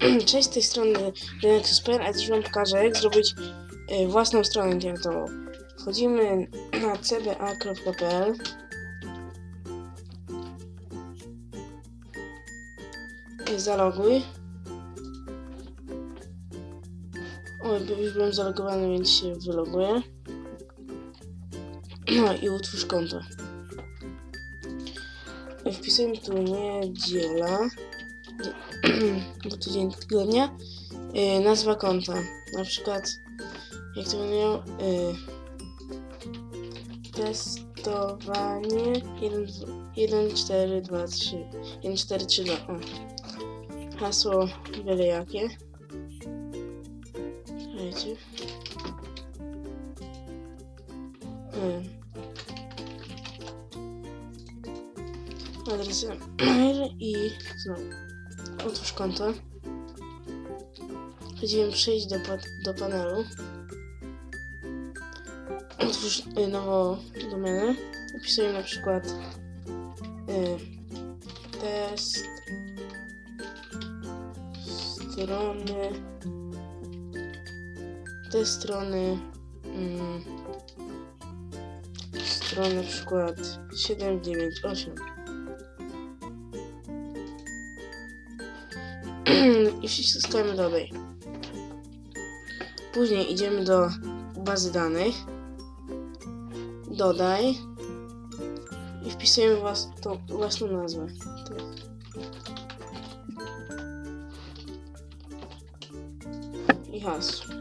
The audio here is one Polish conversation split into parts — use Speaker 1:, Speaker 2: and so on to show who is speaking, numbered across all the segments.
Speaker 1: Cześć z tej strony Linux.pl, a dziś wam pokażę jak zrobić e, własną stronę internetową. Wchodzimy na cba.pl Zaloguj. Bo już byłem zalogowany, więc się wyloguję. No i utwórz konto. Wpisujemy tu niedziela bo to dzień tygodnia, yy, nazwa konta. Na przykład, jak to będę yy, testowanie 1, 1, 4, 2, 3, 1, 4, 3, 2. O. Hasło byle jakie. Czekajcie. Yy. Adres mail i znowu otwórz konto. Będziemy przejść do, do panelu. Otwórz y, nową domenę. Wpisujemy na przykład y, test strony te strony mm, strony na przykład 798 i wciskamy dodaj. Później idziemy do bazy danych. Dodaj. I wpisujemy włas tą własną nazwę. I hasło.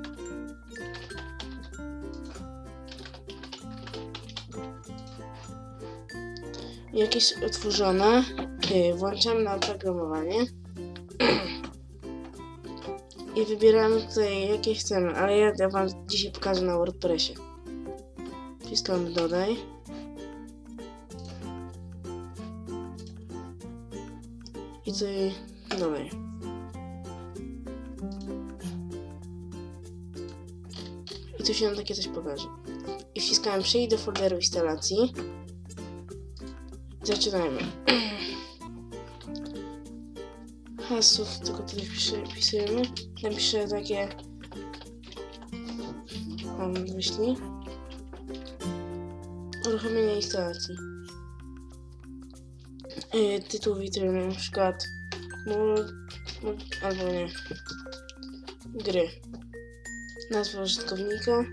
Speaker 1: Jakieś utworzone. Włączamy na oprogramowanie. I wybieramy tutaj jakie chcemy, ale ja, wam dzisiaj pokażę na WordPressie. Wciskamy dodaj. I tutaj dodaj. I tu się nam takie coś pokaże. I wciskałem przejdź do folderu instalacji. Zaczynajmy. hasłów, tylko wpiszę- wpisujemy. Napiszę takie. Mam myśli. Uruchomienie instalacji. Yy, tytuł witryny, na przykład. Albo nie. Gry. Nazwa użytkownika.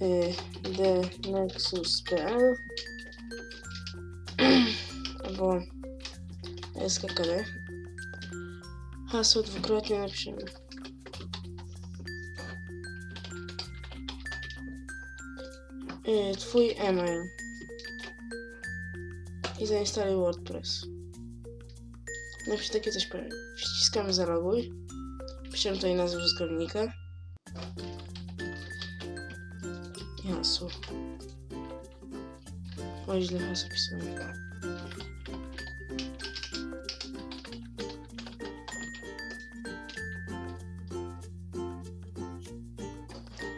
Speaker 1: Yy, thenexus.pl albo skkd. Hasło dwukrotnie napiszemy. Twój e-mail. I zainstaluj WordPress. Napisz takie coś powiem. Wciskamy zaloguj. Piszemy tutaj nazwę użytkownika. I hasło. Oj, źle hasło pisałem.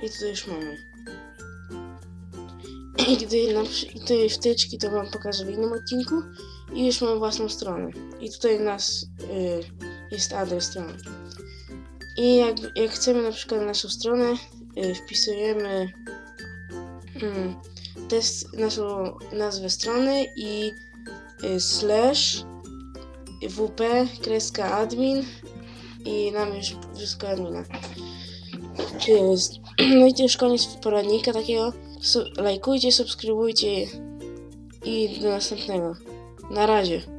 Speaker 1: I tutaj już mamy. I gdy i tutaj wtyczki to wam pokażę w innym odcinku. I już mam własną stronę. I tutaj nas y, jest adres strony. I jak, jak chcemy na przykład na naszą stronę, y, wpisujemy mm, test, naszą nazwę strony i y, slash wp kreska admin i nam już wszystko admina. No i to już koniec poradnika takiego. Su- lajkujcie, subskrybujcie i do następnego. Na razie.